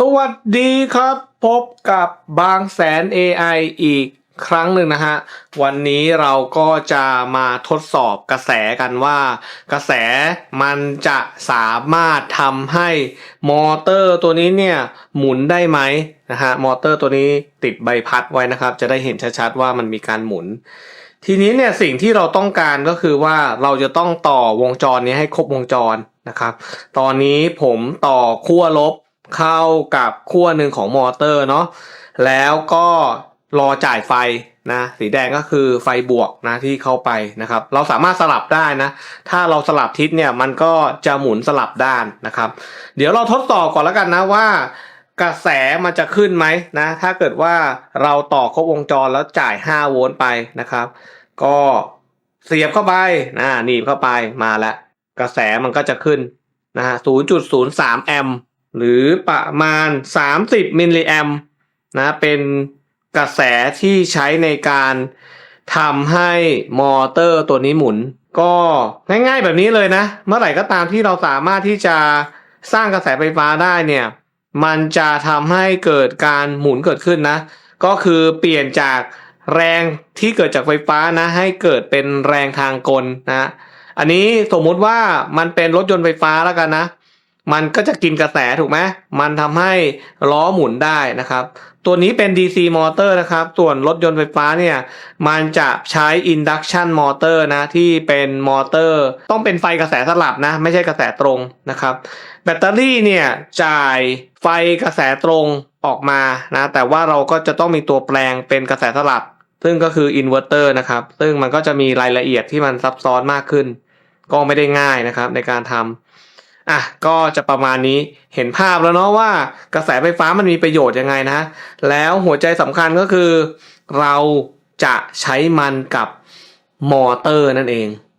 สวัสดีครับ พบกับบางแสน AI อีกครั้งหนึ่งนะฮะ วันนี้เราก็จะมาทดสอบกระแสกันว่า กระแสมันจะสามารถทำให้มอเตอร์ตัวนี้เนี่ยหมุนได้ไหมนะฮะมอเตอร์ตัวนี้ติดใบพัดไว้นะครับ จะได้เห็นชัดๆว่ามันมีการหมุน ทีนี้เนี่ยสิ่งที่เราต้องการก็คือว่าเราจะต้องต่อวงจรนี้ให้ครบวงจรนะครับ ตอนนี้ผมต่อขั้วลบ เข้ากับขั้วหนึ่งของมอเตอร์เนาะแล้วก็รอจ่ายไฟนะสีแดงก็คือไฟบวกนะที่เข้าไปนะครับ เราสามารถสลับได้นะ ถ้าเราสลับทิศเนี่ยมันก็จะหมุนสลับด้านนะครับ เดี๋ยวเราทดสอบก่อนแล้วกันนะว่ากระแสมันจะขึ้นไหมนะ ถ้าเกิดว่าเราต่อครบวงจรแล้วจ่าย 5 โวลต์ไปนะครับ ก็เสียบเข้าไปนะหนีบเข้าไปมาแล้ว กระแสมันก็จะขึ้นนะฮะ0.03 แอมป์ หรือประมาณ 30 มิลลิแอมนะเป็นกระแสที่ใช้ในการทำให้มอเตอร์ตัวนี้หมุน ก็ง่ายๆแบบนี้เลยนะ เมื่อไหร่ก็ตามที่เราสามารถที่จะสร้างกระแสไฟฟ้าได้เนี่ย มันจะทำให้เกิดการหมุนเกิดขึ้นนะ ก็คือเปลี่ยนจากแรงที่เกิดจากไฟฟ้านะ ให้เกิดเป็นแรงทางกลนะ อันนี้สมมุติว่ามันเป็นรถยนต์ไฟฟ้าแล้วกันนะ มันก็จะกินกระแสถูกไหมมันทำให้ล้อหมุนได้นะครับ ตัวนี้เป็น DC มอเตอร์นะครับ ส่วนรถยนต์ไฟฟ้าเนี่ย มันจะใช้ induction motor นะ ที่เป็นมอเตอร์ ต้องเป็นไฟกระแสสลับนะ ไม่ใช่กระแสตรงนะครับ แบตเตอรี่เนี่ยจ่ายไฟกระแสตรงออกมานะ แต่ว่าเราก็จะต้องมีตัวแปลงเป็นกระแสสลับ ซึ่งก็คืออินเวอร์เตอร์นะครับ ซึ่งมันก็จะมีรายละเอียดที่มันซับซ้อนมากขึ้น ก็ไม่ได้ง่ายนะครับในการทำ อะก็จะประมาณนี้เห็นภาพแล้วเนาะว่ากระแสไฟฟ้ามันมีประโยชน์ยังไงนะ แล้วหัวใจสำคัญก็คือ เราจะใช้มันกับมอเตอร์นั่นเอง